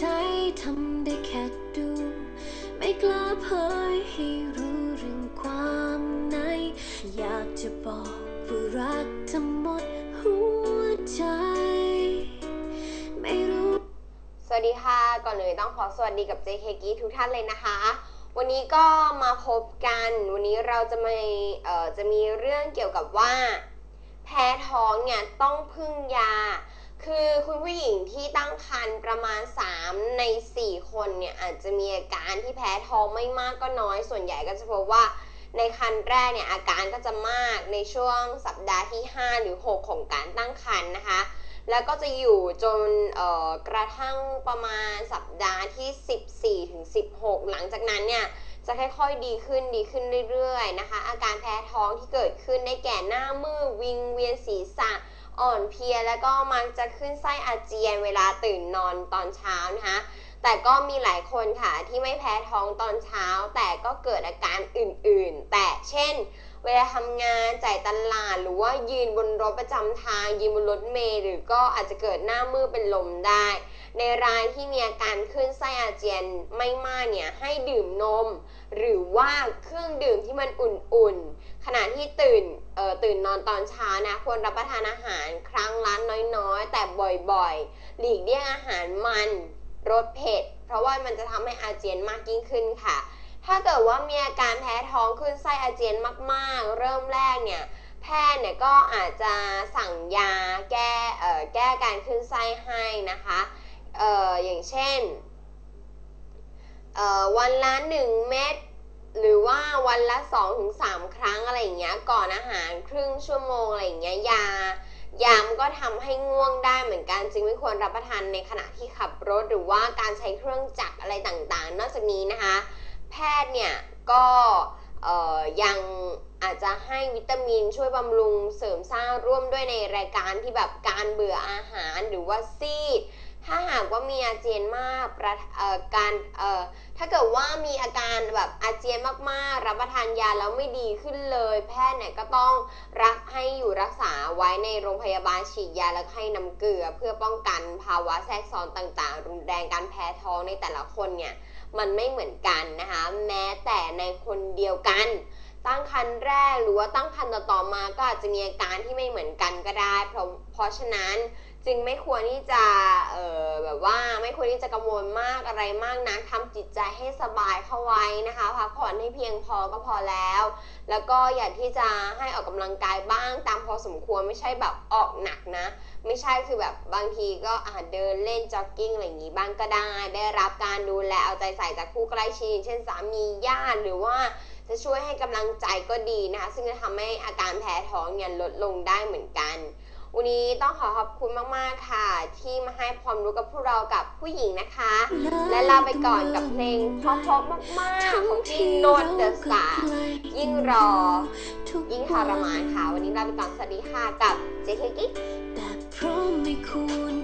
ใจทำได้แค่ดู ไม่กล้าเผยให้รู้เรื่องความใน อยากจะบอกว่ารักเธอหมดหัวใจ ไม่รู้ สวัสดีค่ะ ก่อนอื่นต้องขอสวัสดีกับ JK กีทุกท่านเลยนะคะ วันนี้ก็มาพบกัน วันนี้เราจะมาเอ่อจะมีเรื่องเกี่ยวกับว่า แพ้ท้องเนี่ยต้องพึ่งยา คือคุณผู้หญิงที่ตั้งครรภ์ประมาณ 3 ใน 4 คนเนี่ยอาจจะมีอาการที่แพ้ท้องไม่มากก็น้อย ส่วนใหญ่ก็จะพบว่าในครรภ์แรกเนี่ยอาการก็จะมากในช่วงสัปดาห์ที่ 5 หรือ 6 ของการตั้งครรภ์นะคะ แล้วก็จะอยู่จนกระทั่งประมาณสัปดาห์ที่ 14ถึง16 หลังจากนั้นเนี่ยจะค่อยๆดีขึ้นดีขึ้นเรื่อยๆนะคะ อาการแพ้ท้องที่เกิดขึ้นได้แก่หน้ามืดวิงเวียนศีรษะ อ่อนเพลียแล้วก็มักจะขึ้นไส้อาเจียนเวลาตื่นนอนตอนเช้านะคะแต่ก็มีหลายคนค่ะที่ไม่แพ้ท้องตอนเช้า แต่ก็เกิดอาการอื่นๆ แต่เช่น เวลาทำงานจ่ายตลาด หรือว่ายืนบนรถประจำทาง ยืนบนรถเมล์หรือก็อาจจะเกิดหน้ามืดเป็นลมได้ ในรายที่มีอาการขึ้นไส้อาเจียนไม่มากเนี่ยให้ดื่มนม หรือว่าเครื่องดื่มที่มันอุ่นๆ ขณะที่ตื่นเอ่อตื่นนอนตอนเช้านะควรรับประทานอาหารครั้งละน้อยๆ แต่บ่อยๆ หลีกเลี่ยงอาหารมันรสเผ็ด เพราะว่ามันจะทำให้อาเจียนมากยิ่งขึ้นค่ะ ถ้าเกิดว่ามีอาการแพ้ท้องขึ้นไส้อาเจียนมาก ๆ เริ่มแรกเนี่ยแพทย์เนี่ยก็อาจจะสั่งยาแก้แก้การขึ้นไส้ให้นะคะอออย่างเช่นวันละ 1 เม็ดหรือว่าวันละ 2-3 ครั้งอะไรอย่างเงี้ยก่อนอาหารครึ่งชั่วโมงอะไรอย่างเงี้ยยายามนก็ทำให้ง่วงได้เหมือนกันจึงไม่ควรรับประทานในขณะที่ขับรถหรือว่าการใช้เครื่องจักรอะไรต่างๆ นอกจากนี้นะคะ ทย์เนี่ยก็ยังอาจจะให้วิตามินช่วยบำรุงเสริมสร้างร่วมด้วยในรายการที่แบบการเบื่ออาหารหรือว่าซีด ถ้าหากว่ามีอาเจียนมากประการถ้าเกิดว่ามีอาการแบบอาเจียนมากๆ รับประทานยาแล้วไม่ดีขึ้นเลย แพทย์เนี่ยก็ต้องรักให้อยู่รักษาไว้ในโรงพยาบาลฉีดยาแล้วก็ให้น้ำเกลือ เพื่อป้องกันภาวะแทรกซ้อนต่างๆ รุนแรงการแพ้ท้องในแต่ละคนเนี่ย มันไม่เหมือนกันนะคะ แม้แต่ในคนเดียวกัน ตั้งครรภ์แรกหรือว่าตั้งครรภ์ต่อมาก็อาจจะมีอาการที่ไม่เหมือนกันก็ได้ เพราะเพราะฉะนั้น จึงไม่ควรที่จะเออแบบว่าไม่ควรที่จะกังวลมากอะไรมากนะทำจิตใจให้สบายเข้าไว้นะคะพักผ่อนให้เพียงพอก็พอแล้ว แล้วก็อย่าที่จะให้ออกกำลังกายบ้างตามพอสมควรไม่ใช่แบบออกหนักนะ ไม่ใช่คือแบบบางทีก็อาจเดินเล่นจ็อกกิ้งอะไรอย่างนี้บ้างก็ได้ได้รับการดูแลเอาใจใส่จากผู้ใกล้ชิดเช่นสามีญาติหรือว่าจะช่วยให้กำลังใจก็ดีนะคะ ซึ่งจะทำให้อาการแพ้ท้องเนี่ยลดลงได้เหมือนกัน วันนี้ต้องขอขอบคุณมาก ๆ ค่ะ ที่มาให้ความรู้กับพวกเรากับผู้หญิงนะคะ และลาไปก่อนกับเพลงเพราะๆมากๆ ของพี่โนดเดอะสตาร์ยิ่งรอ ยิ่งทรมานค่ะ วันนี้ลาไปก่อนสวัสดีค่ะกับเจคกิ๊กแต่เพราะไม่ควร